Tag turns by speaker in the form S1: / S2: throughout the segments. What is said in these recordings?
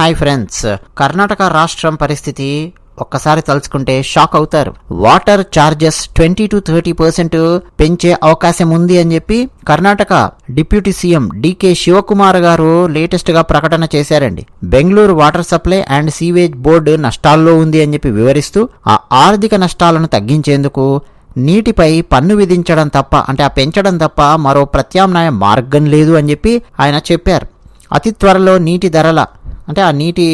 S1: Hi friends Karnataka రాష్ట్రం పరిస్థితి ఒక్కసారి తలుచుకుంటే షాక్ అవుతారు. Water charges twenty to thirty percent పెంచే అవకాశం ఉంది అని చెప్పి Karnataka deputy CM DK Shivakumar garu లేటెస్ట్గా ప్రకటన చేశారండి. Bengaluru water supply and sewage board నష్టాల్లో ఉంది అని చెప్పి వివరిస్తూ ఆ ఆర్థిక నష్టాలను తగ్గించేందుకు నీటిపై పన్ను విధించడం తప్ప అంటే ఆ పెంచడం తప్ప మరో ప్రత్యామ్నాయ మార్గం లేదు అని చెప్పి ఆయన చెప్పారు. అతి త్వరలో నీటి ధరల అంటే ఆ నీటి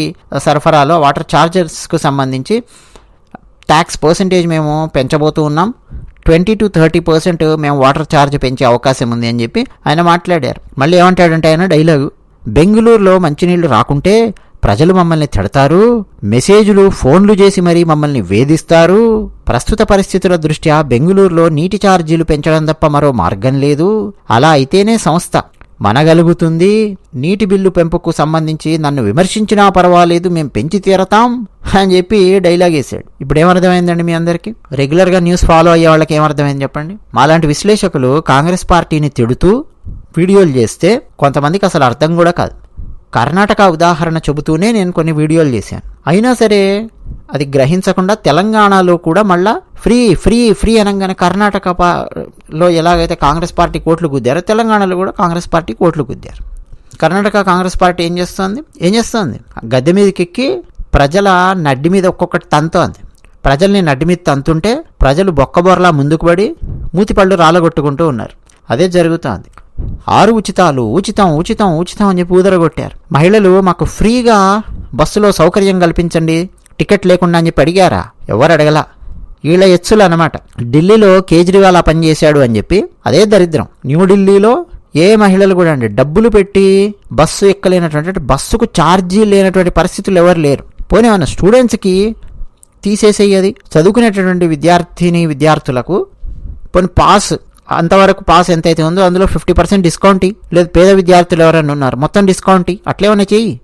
S1: సరఫరాలో వాటర్ ఛార్జెస్కు సంబంధించి ట్యాక్స్ పర్సంటేజ్ మేము పెంచబోతూ ఉన్నాం. ట్వంటీ టు థర్టీ పర్సెంట్ మేము వాటర్ ఛార్జ్ పెంచే అవకాశం ఉంది అని చెప్పి ఆయన మాట్లాడారు. మళ్ళీ ఏమంటాడంటే ఆయన డైలాగు బెంగళూరులో మంచినీళ్ళు రాకుంటే ప్రజలు మమ్మల్ని తిడతారు మెసేజ్లు ఫోన్లు చేసి మరీ మమ్మల్ని వేధిస్తారు. ప్రస్తుత పరిస్థితుల దృష్ట్యా బెంగళూరులో నీటి ఛార్జీలు పెంచడం తప్ప మరో మార్గం లేదు. అలా అయితేనే సంస్థ మనగలుగుతుంది. నీటి బిల్లు పెంపుకు సంబంధించి నన్ను విమర్శించినా పర్వాలేదు మేము పెంచి తీరతాం అని చెప్పి డైలాగ్ వేసాడు ఇప్పుడు ఏమర్థమైందండి మీ అందరికీ? రెగ్యులర్గా న్యూస్ ఫాలో అయ్యే వాళ్ళకి ఏమర్థమైంది చెప్పండి? మాలాంటి విశ్లేషకులు కాంగ్రెస్ పార్టీని తిడుతూ వీడియోలు చేస్తే కొంతమందికి అసలు అర్థం కూడా కాదు. కర్ణాటక ఉదాహరణ చెబుతూనే నేను కొన్ని వీడియోలు చేశాను. అయినా సరే అది గ్రహించకుండా తెలంగాణలో కూడా మళ్ళా ఫ్రీ ఫ్రీ ఫ్రీ అనగానే కర్ణాటక లో ఎలాగైతే కాంగ్రెస్ పార్టీ కోట్లు గుద్దారో తెలంగాణలో కూడా కాంగ్రెస్ పార్టీ కోట్లు గుద్దారు. కర్ణాటక కాంగ్రెస్ పార్టీ ఏం చేస్తోంది? ఏం చేస్తోంది? గద్దె మీదకి ఎక్కి ప్రజల నడ్డి మీద ఒక్కొక్కటి తంతోంది. ప్రజల్ని నడ్డి మీద తంతుంటే ప్రజలు బొక్కబొరలా ముందుకు పడి మూతిపళ్ళు రాలగొట్టుకుంటూ ఉన్నారు. అదే జరుగుతోంది. ఆరు ఉచితాలు ఉచితం ఉచితం ఉచితం అని చెప్పి ఊదరగొట్టారు. మహిళలు మాకు ఫ్రీగా బస్సులో సౌకర్యం కల్పించండి. టికెట్ లేకుండా అని చెప్పి అడిగారా? ఎవరు అడగలా? వీళ్ళ ఎచ్చులు అనమాట ఢిల్లీలో కేజ్రీవాల్ ఆ పని చేశాడు అని చెప్పి అదే దరిద్రం. న్యూఢిల్లీలో ఏ మహిళలు కూడా అండి డబ్బులు పెట్టి బస్సు ఎక్కలేనటువంటి బస్సుకు ఛార్జీ లేనటువంటి పరిస్థితులు ఎవరు లేరు. పోనీ మన స్టూడెంట్స్కి తీసేసేయది చదువుకునేటటువంటి విద్యార్థిని విద్యార్థులకు పోనీ పాస్ అంతవరకు పాస్ ఎంతైతే ఉందో అందులో ఫిఫ్టీ పర్సెంట్ డిస్కౌంట్ లేదు పేద విద్యార్థులు ఎవరైనా ఉన్నారు మొత్తం డిస్కౌంట్ ఇ. అట్లేమన్నా చెయ్యి?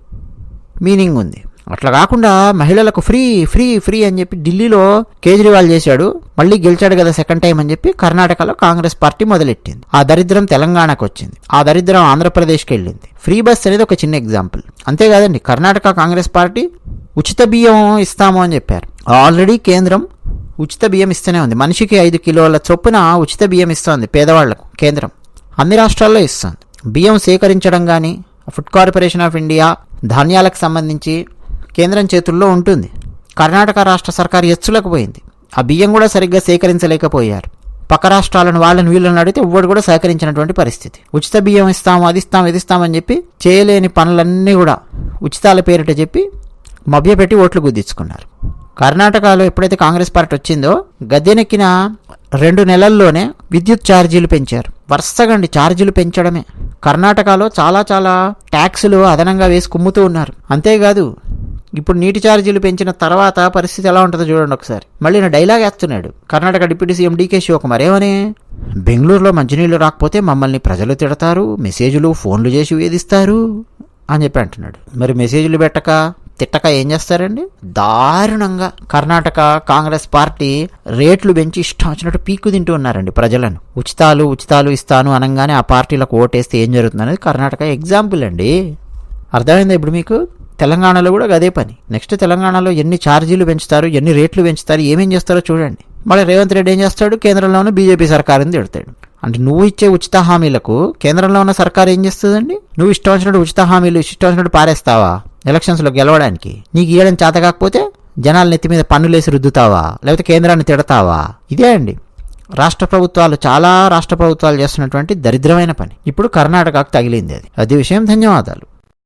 S1: మీనింగ్ ఉంది. అట్లా కాకుండా మహిళలకు ఫ్రీ ఫ్రీ ఫ్రీ అని చెప్పి ఢిల్లీలో కేజ్రీవాల్ చేశాడు. మళ్ళీ గెలిచాడు కదా సెకండ్ టైం అని చెప్పి కర్ణాటకలో కాంగ్రెస్ పార్టీ మొదలెట్టింది. ఆ దరిద్రం తెలంగాణకు వచ్చింది. ఆ దరిద్రం ఆంధ్రప్రదేశ్కి వెళ్ళింది. ఫ్రీ బస్ అనేది ఒక చిన్న ఎగ్జాంపుల్ అంతేకాదండి కర్ణాటక కాంగ్రెస్ పార్టీ ఉచిత బియ్యం ఇస్తాము అని చెప్పారు. ఆల్రెడీ కేంద్రం ఉచిత బియ్యం ఇస్తూనే ఉంది. మనిషికి ఐదు కిలోల చొప్పున ఉచిత బియ్యం ఇస్తుంది పేదవాళ్ళకు కేంద్రం. అన్ని రాష్ట్రాల్లో ఇస్తుంది. బియ్యం సేకరించడం కానీ ఫుడ్ కార్పొరేషన్ ఆఫ్ ఇండియా ధాన్యాలకు సంబంధించి కేంద్రం చేతుల్లో ఉంటుంది. కర్ణాటక రాష్ట్ర సర్కారు ఎచ్చులకు పోయింది. ఆ బియ్యం కూడా సరిగ్గా సేకరించలేకపోయారు. పక్క రాష్ట్రాలను వాళ్ళని వీళ్ళని అడిగితే ఎవ్వడు కూడా సహకరించినటువంటి పరిస్థితి. ఉచిత బియ్యం ఇస్తాము అది ఇస్తాం ఇది ఇస్తామని చెప్పి చేయలేని పనులన్నీ కూడా ఉచితాల పేరిట చెప్పి మభ్యపెట్టి ఓట్లు గుద్దించుకున్నారు. కర్ణాటకలో ఎప్పుడైతే కాంగ్రెస్ పార్టీ వచ్చిందో గద్దెనెక్కిన రెండు నెలల్లోనే విద్యుత్ ఛార్జీలు పెంచారు. వరుసగండి ఛార్జీలు పెంచడమే. కర్ణాటకలో చాలా చాలా ట్యాక్సులు అదనంగా వేసి కుమ్ముతూ ఉన్నారు. అంతేకాదు ఇప్పుడు నీటి ఛార్జీలు పెంచిన తర్వాత పరిస్థితి ఎలా ఉంటుందో చూడండి ఒకసారి. మళ్ళీ నా డైలాగ్ వేస్తున్నాడు. Karnataka deputy CM DK Shivakumar ఏమని? బెంగళూరులో మంచినీళ్ళు రాకపోతే మమ్మల్ని ప్రజలు తిడతారు మెసేజ్లు ఫోన్లు చేసి వేధిస్తారు అని చెప్పి అంటున్నాడు. మరి మెసేజ్లు పెట్టక తిట్టక ఏం చేస్తారండి? దారుణంగా కర్ణాటక కాంగ్రెస్ పార్టీ రేట్లు పెంచి ఇష్టం వచ్చినట్టు పీక్కు తింటూ ఉన్నారండి ప్రజలను. ఉచితాలు ఉచితాలు ఇస్తాను అనగానే ఆ పార్టీలకు ఓటేస్తే ఏం జరుగుతుంది అనేది కర్ణాటక ఎగ్జాంపుల్ అండి. అర్థమైందా ఇప్పుడు మీకు? తెలంగాణలో కూడా అదే పని. నెక్స్ట్ తెలంగాణలో ఎన్ని ఛార్జీలు పెంచుతారు ఎన్ని రేట్లు పెంచుతారు ఏమేం చేస్తారో చూడండి. మళ్ళీ రేవంత్ రెడ్డి ఏం చేస్తాడు? కేంద్రంలోనూ బీజేపీ సర్కారుని తిడతాడు. అంటే నువ్వు ఇచ్చే ఉచిత హామీలకు కేంద్రంలో ఉన్న సర్కారు ఏం చేస్తుందండి? నువ్వు ఇష్టం వచ్చినట్టు ఉచిత హామీలు ఇష్టం వచ్చినట్టు పారేస్తావా? ఎలక్షన్స్లో గెలవడానికి. నీకు ఇవ్వడం చేత కాకపోతే జనాల నెత్తి మీద పన్నులేసి రుద్దుతావా? లేకపోతే కేంద్రాన్ని తిడతావా? ఇదే అండి. రాష్ట్ర ప్రభుత్వాలు చాలా రాష్ట్ర ప్రభుత్వాలు చేస్తున్నటువంటి దరిద్రమైన పని. ఇప్పుడు కర్ణాటకకు తగిలింది అది. అది విషయం ధన్యవాదాలు.